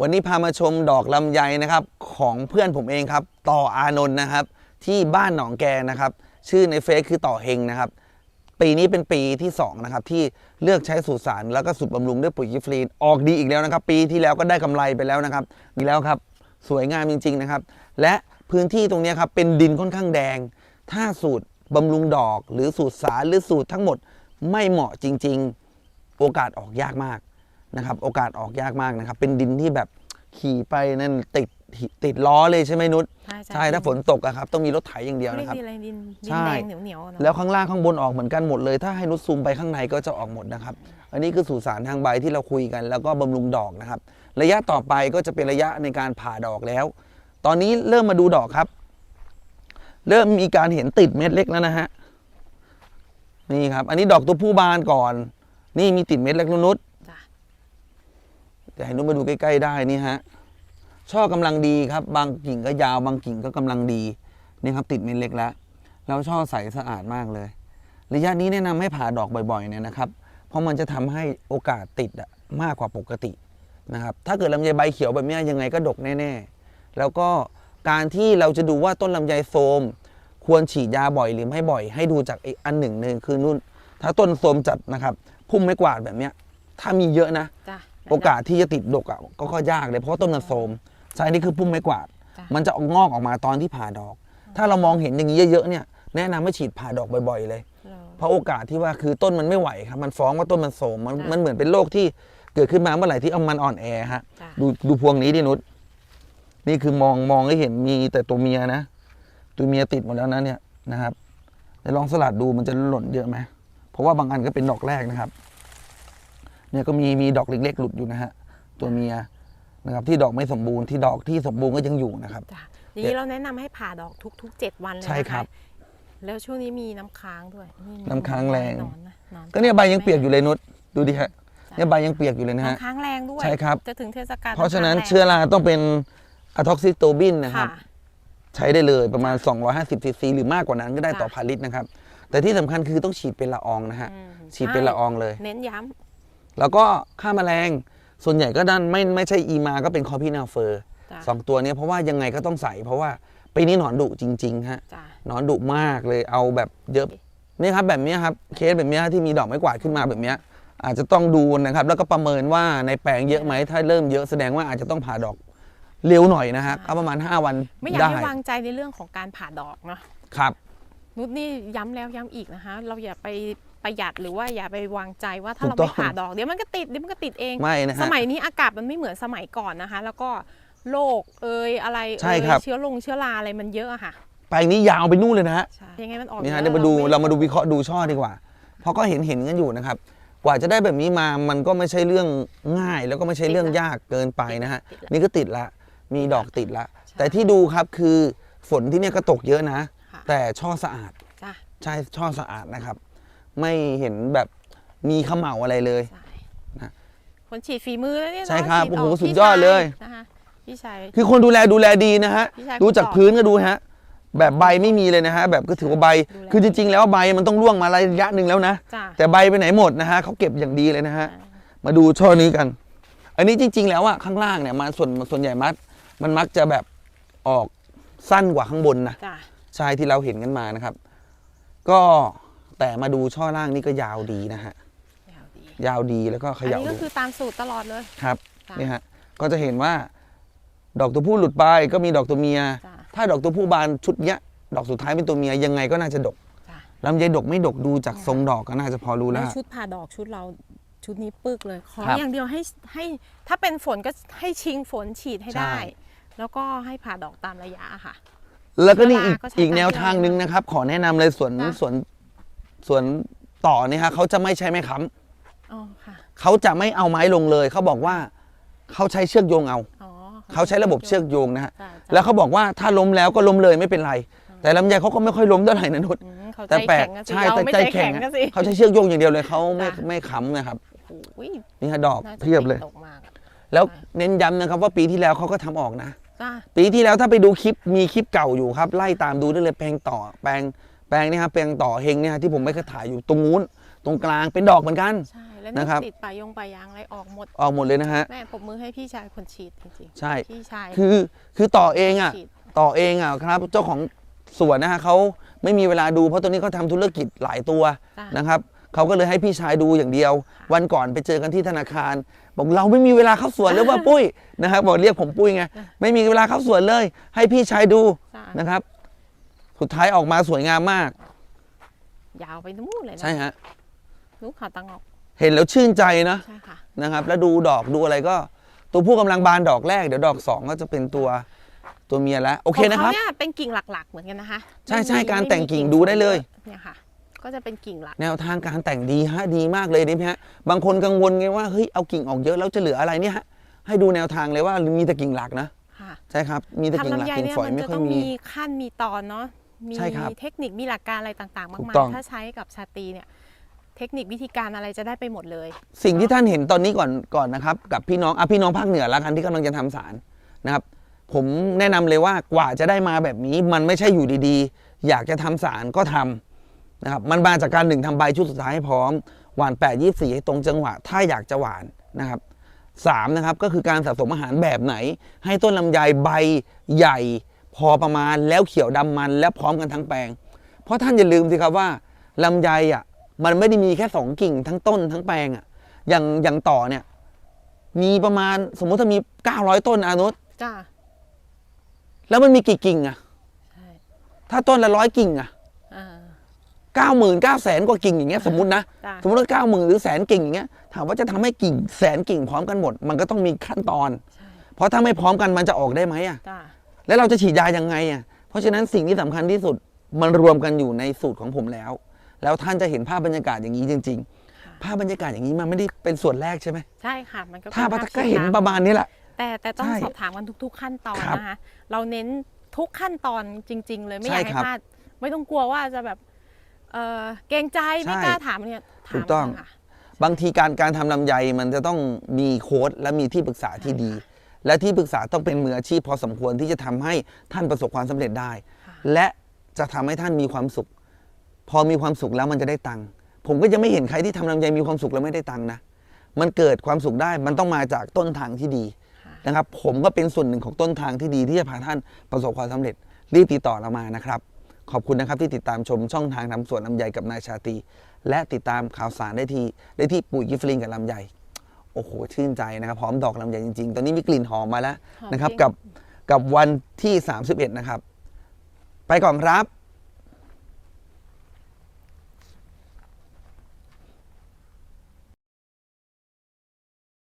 วันนี้พามาชมดอกลำไยนะครับ ของเพื่อนผมเองครับ ต่ออานนท์นะครับ ที่บ้านหนองแกนะครับ ชื่อในเฟซคือต่อเฮงนะครับ ปีนี้เป็นปีที่2นะครับที่เลือกใช้สูตรสารแล้วก็สูตรบำรุงด้วยปุ๋ยกิฟรีนออกดีอีกแล้วนะครับ ปีที่แล้วก็ได้กำไรไปแล้วนะครับดีแล้วครับ สวยงามจริง ๆนะครับ และพื้นที่ตรงนี้ครับเป็นดินค่อนข้างแดง ถ้าสูตรบำรุงดอก หรือสูตรสารหรือสูตรทั้งหมดไม่เหมาะจริง ๆ โอกาสออกยากมาก นะครับโอกาสออกยากมากนะครับ เป็นดินที่แบบขี่ไปนั่นติดติดล้อเลยใช่ไหมนุชใช่ใช่ใช่ถ้าฝนตกอะครับต้องมีรถไถอย่างเดียวเรียนะกครับดินอะไรดินดินใช่แดงเหนียวเหนียวๆอะเนอะแล้วข้างล่างข้างบนออกเหมือนกันหมดเลยถ้าให้นุชซูมไปข้างในก็จะออกหมดนะครับ อันนี้คือสูตรสารทางใบที่เราคุยกัน แล้วก็บำรุงดอกนะครับ ระยะต่อไปก็จะเป็นระยะในการผ่าดอกแล้ว ตอนนี้เริ่มมาดูดอกครับ เริ่มมีการเห็นติดเม็ดเล็กแล้วนะฮะนี่ครับ อันนี้ดอกตัวผู้บานก่อน นี่มีติดเม็ดเล็กนุช จ้ะให้นุชมาดูใกล้ ๆ ได้นี่ฮะช่อกำลังดีครับ บางกิ่งก็ยาว บางกิ่งก็กำลังดีนี่ครับ ติดเม็ดเล็กแล้วแล้วช่อใสสะอาดมากเลย ระยะนี้แนะนำให้ผ่าดอกบ่อยๆเนี่ยนะครับ เพราะมันจะทำให้โอกาสติดมากกว่าปกตินะครับถ้าเกิดลำไยใบเขียวแบบนี้ยังไงก็ดกแน่ ๆ แล้วก็การที่เราจะดูว่าต้นลำไยโทมควรฉีดยาบ่อยหรือไม่บ่อย ให้ดูจากอีกอันหนึ่งหนึ่งคือนุ่น ถ้าต้นโทมจัดนะครับ พุ่มไม้กวาดแบบเนี้ยถ้ามีเยอะนะ โอกาสที่จะติดดกอะก็ก็ยากเลยเพราะว่าต้นมันโทรมใช่นี่คือพุ่มไม้กวาดจ้ะมันจะออกงอกออกมาตอนที่ผ่าดอก ถ้าเรามองเห็นอย่างนี้เยอะๆเนี่ยแนะนำให้ฉีดผ่าดอกบ่อยๆเลยเออเพราะโอกาสที่ว่าคือต้นมันไม่ไหวครับ มันฟ้องว่าต้นมันโสมมันจ้ะมันเหมือนเป็นโรคที่เกิดขึ้นมาเมื่อไหร่ที่เอามันอ่อนแอฮะจ้ะดูดูพวงนี้ดินุชนี่คือมองมองให้เห็นมีแต่ตัวเมียนะ ตัวเมียติดหมดแล้วนะเนี่ยนะครับแต่ลองสลัดดูมันจะหล่นเยอะไหมเพราะว่าบางอันก็เป็นดอกแรกนะครับ เนี่ยก็มีมีดอกเล็กๆ หลุดอยู่นะฮะตัวเมียนะครับที่ดอกไม่สมบูรณ์ที่ดอกที่สมบูรณ์ก็ยังอยู่นะครับจ้ะอย่างนี้เราแนะนำให้ผ่าดอกทุกๆเจ็ดวันเลยใช่นะครัคะบแล้วช่วงนี้มีน้ำค้างด้วยนี่น้ำค้างแรง นอนนะนอนก็เนี่ยใบยังเปียกอยู่เลยนุชดูดิฮะเนี่ยใบยังเปียกอยู่เลยนะฮะ น้ำค้างแรงด้วยใช่ครับ จะถึงเทศกาลเพราะฉะนั้นำค้งแรงเชื้อราต้องเป็นอะท็อกซิโตบินนะครับค่ะใช้ได้เลยประมาณ 250ซีซีหรือมากกว่านั้นก็ได้ต่อจ้ะพันลิตรนะครับ แต่ที่สำคัญคือต้องฉีดเป็นละอองนะฮะ อืมฉีดเป็นละอองเลย เน้นย้ แล้วก็ฆ่าแมลงส่วนใหญ่ก็ดันไม่ไม่ใช่อีมาก็เป็นคอพีนาเฟอร์ำจ้ะสองตัวเนี้ยเพราะว่ายังไงก็ต้องใส่เพราะว่าปีนี้หนอนดุจริงๆฮะจ้ะหนอนดุมากเลยเอาแบบเยอะนี่ครับแบบเนี้ยครับเคสแบบเนี้ยที่มีดอกไม้กวาดขึ้นมาแบบเนี้ยอาจจะต้องดูนะครับ แล้วก็ประเมินว่าในแปลงเยอะไหมถ้าเริ่มเยอะแสดงว่าอาจจะต้องผ่าดอกเร็วหน่อยนะฮะเอาประมาณ 5 วันไม่อยากได้ให้วางใจในเรื่องของการผ่าดอกเนาะครับนุชนี่ย้ำแล้วย้ำอีกนะคะเราอย่าไป ประหยัดหรือว่าอย่าไปวางใจว่าถ้าถูเรากต้ไม่องผ่าดอกเดี๋ยวมันก็ติดเดี๋ยวมันก็ติดเองไม่นะสฮะมัยนี้อากาศมันไม่เหมือนสมัยก่อนนะคะ แล้วก็โรคเอยอะไรใช่เอยครับเชื้อลงเชื้อราอะไรมันเยอะอะค่ะแปลงนี้ยาวไปนู่นเลยนะฮะใช่ยังไงมันออกนี่ฮะยอะเดี๋ยวมาดูไเรามาดูวิเคราะห์ดูช่อดีกว่า เพราะก็เห็นเห็นกันอยู่นะครับ กว่าจะได้แบบนี้มามันก็ไม่ใช่เรื่องง่าย แล้วก็ไม่ใช่เรื่องยากเกินไปนะฮะติดละนี่ก็ติดละมีดอกติดละใช่แต่ที่ดูครับคือฝนที่เนี่ยก็ตกเยอะนะค่ะแต่ช่อสะอาดจ้ะใช่ช่อสะอาดนะครับ ไม่เห็นแบบมีเขม่าอะไรเลยใช่นะคนฉีดฝีมือแล้วเนี่ยใช่ครับฉีโอ้โหกสุดพี่ยอดเลยชนะคะพี่ชาย คือคนดูแลดูแลดีนะฮะ พี่ชายดูจากคุณตอบพื้นก็ดูฮะ แบบใบไม่มีเลยนะฮะ แบบก็ถือว่าใบ ดูแล คือจริง ๆ แล้วใบมันต้องร่วงมาระยะหนึ่งแล้วนะ จ้ะแต่ใบไปไหนหมดนะฮะเขาเก็บอย่างดีเลยนะฮะอ่ามาดูช่อนี้กัน อันนี้จริง ๆ แล้วอะข้างล่างเนี่ยมันส่วนส่วนใหญ่มัดมันมักจะแบบออกสั้นกว่าข้างบนนะ จ้ะ ใช่ที่เราเห็นกันมานะครับ ก็ แต่มาดูช่อล่างนี่ก็ยาวดีนะฮะ ยาวดียาวดีแล้วก็เขอันย่านี้ก็ดูคือตามสูตรตลอดเลย ครับจ้ะ นี่ฮะก็จะเห็นว่า ดอกตัวผู้หลุดไปก็มีดอกตัวเมีย จ้ะถ้าดอกตัวผู้บานชุดเนี้ยดอกสุดท้ายเป็นตัวเมียยังไงก็น่าจะดกจ้ะลำไยดกไม่ดกดูจากทรงดอกก็น่าจะพอรู้แล้แล้ว วชุดผ่าดอกชุดเราชุดนี้ปึกเลยขอครับอย่างเดียวให้ให้ ถ้าเป็นฝนก็ให้ชิงฝนฉีดให้ใช่ ได้ แล้วก็ให้ผ่าดอกตามระยะค่ะ แล้วก็นี่อีกเวลาก็ใช้อีกแนวตามทางหนึ่งนะครับ ขอแนะนำเลยสวนจ้ะสวน สวนต่อเนี่ยฮะเขาจะไม่ใช้ไม้ค้อ๋อค่ะำเขาจะไม่เอาไม้ลงเลย เขาบอกว่าเขาใช้เชือกโยงเอา อ๋อเขาใช้ระบบเชือกโยงนะฮะจ้ะแล้วเขาบอกว่าถ้าล้มแล้วก็ล้มเลยไม่เป็นไร แต่ลำไยเขาก็ไม่ค่อยล้มเท่าไหร่นะนุชอืมเขาใจแต่แปลกแข็งอะสิใช่เราแต่ไม่ใจใจแข็แข็งงอะก็สิ เขาใช้เชือกโยงอย่างเดียวเลยเขาไม่จ้ะ ไม่ค้ำนะครับโอ้ยนี่ฮะดอกน่าจะเพียบเลย ติดตกมากอะแล้วเน้นย้ำนะครับว่าปีที่แล้วเขาก็ทำออกนะ จ้ะปีที่แล้วถ้าไปดูคลิปมีคลิปเก่าอยู่ครับ ไล่ตามดูได้เลยแปลงต่อแปลงแปลงนี่ครับแปลงต่อเฮงเนี่ยฮะที่ผมไม่เคยถ่ายอยู่ตรงนู้นตรงกลางเป็นดอกเหมือนกัน ใช่ แล้วนี่นะครับ ติดปลายยงปลายยางอะไรออกหมด ออกหมดเลยนะฮะ แม่ผมมือให้พี่ชายคนฉีดจริงใช่ๆพี่ชายคือคือต่อเองอะ ฉีด ต่อเองอะครับ เจ้าของสวนนะฮะเขาไม่มีเวลาดูเพราะตอนนี้เขาทำธุรกิจหลายตัวจ้ะ นะครับเขาก็เลยให้พี่ชายดูอย่างเดียว วันก่อนไปเจอกันที่ธนาคาร บอกเราไม่มีเวลาเข้าสวนเลยว่า ปุ้ยนะครับบอกเรียกผมปุ้ยไงไม่มีเวลาเข้าสวนเลย ให้พี่ชายดูจ้ะ นะครับ สุดท้ายออกมาสวยงามมาก ยาวไปนู่นเลยนะใช่ฮะลูกเขาตังออก เห็นแล้วชื่นใจนะใช่ค่ะ นะครับ แล้วดูดอกดูอะไรก็ ตัวผู้กำลังบานดอกแรกเดี๋ยวดอกสองก็จะเป็นตัวตัวเมียแล้ว โอเคนะครับของขาเนี่ยเป็นกิ่งหลักๆเหมือนกันนะคะใช่ใช่ไม่มีการไม่มีแต่งกิ่งดูได้เลย เนี่ยค่ะ ก็จะเป็นกิ่งหลัก แนวทางการแต่งดีฮะดีมากเลยนี่ฮะบางคนกังวลไงว่าเฮ้ยเอากิ่งออกเยอะแล้วจะเหลืออะไรเนี่ยฮะให้ดูแนวทางเลยว่ามีแต่กิ่งหลักนะค่ะใช่ครับมีแต่กิ่งทำหลักลำไยกิ่งเนี่ยฝอยมันไม่จะค่อต้ยองมีมีขั้นมีตอนเนาะ มีใช่ครับเทคนิคมีหลักการอะไรต่างๆ มาถูกกต้องๆถ้าใช้กับชาตรีเนี่ย เทคนิควิธีการอะไรจะได้ไปหมดเลย สิ่งที่ท่านเห็นตอนนี้ก่อนก่อนนะครับ กับพี่น้องอะพี่น้องภาคเหนือละกันที่กำลังจะทำสารนะครับ ผมแนะนำเลยว่ากว่าจะได้มาแบบนี้ มันไม่ใช่อยู่ดีๆ อยากจะทำสารก็ทำนะครับมันมาจากการหนึ่งทำใบชุดสุดท้ายให้พร้อม หวาน 8 24 ให้ตรงจังหวะ ถ้าอยากจะหวานนะครับสามนะครับก็คือการสะสมอาหารแบบไหน ให้ต้นลำไยใบใหญ่ พอประมาณแล้วเขียวดำมันแล้วพร้อมกันทั้งแปลง เพราะท่านอย่าลืมสิครับว่าลำไยอะมันไม่ได้มีแค่สองกิ่งทั้งต้นทั้งแปลงอะอย่างอย่างต่อเนี่ย มีประมาณสมมุติถ้ามี900ต้นอานุษจ้าแล้วมันมีกี่กิ่งอะใช่ถ้าต้นละร้อยกิ่งอะอ่าเก้าหมื่นเก้าแสนกว่ากิ่งอย่างเงี้ยสมมตินะจ้าสมมติว่าเก้าหมื่นหรือแสนกิ่งอย่างเงี้ยถามว่าจะทำให้กิ่งแสนกิ่งพร้อมกันหมด มันก็ต้องมีขั้นตอนใช่เพราะถ้าไม่พร้อมกันมันจะออกได้ไหมอะจ้า แล้วเราจะฉีดยายังไงอะเพราะฉะนั้นสิ่งที่สำคัญที่สุดมันรวมกันอยู่ในสูตรของผมแล้ว แล้วท่านจะเห็นภาพบรรยากาศอย่างนี้จริง ๆ ภาพบรรยากาศอย่างนี้มันไม่ได้เป็นส่วนแรกใช่ไหมใช่ค่ะมันก็ถ้าเป็นพัภกก็เห็นฉีดประมาณนี้แหละแต่แต่ต้องใช่สอบถามกันทุก ๆ ขั้นตอนครับนะคะเราเน้นทุกขั้นตอนจริง ๆ เลยไม่อใช่ยากให้ครับพลาดไม่ต้องกลัวว่าจะแบบเออเกรงใจไม่ใช่กล้าถามเนี่ยถามถูกต้องค่ะบางทีการการทำลำไยมันจะต้องมีโค้ดและมีที่ปรึกษาที่ดี และที่ปรึกษาต้องเป็นมืออาชีพพอสมควรที่จะทำให้ท่านประสบความสำเร็จได้ค่ะและจะทำให้ท่านมีความสุข พอมีความสุขแล้วมันจะได้ตังค์ผมก็ยังไม่เห็นใครที่ทำลำไยมีความสุขแล้วไม่ได้ตังค์นะมันเกิดความสุขได้มันต้องมาจากต้นทางที่ดีค่ะนะครับผมก็เป็นส่วนหนึ่งของต้นทางที่ดีที่จะพาท่านประสบความสำเร็จรีบติดต่อเรามานะครับ ขอบคุณนะครับที่ติดตามชมช่องทางทำสวนลำไยกับนายชาตรีและติดตามข่าวสารได้ที่ได้ที่ปุ๋ยกิฟลิงกับลำไย โอ้โหชื่นใจนะครับพร้อมดอกลำไยจริง ๆ ตอนนี้มีกลิ่นหอมมาแล้วหอมนะครับจริงกับกับวันที่ 31 นะครับ ไปก่อนครับ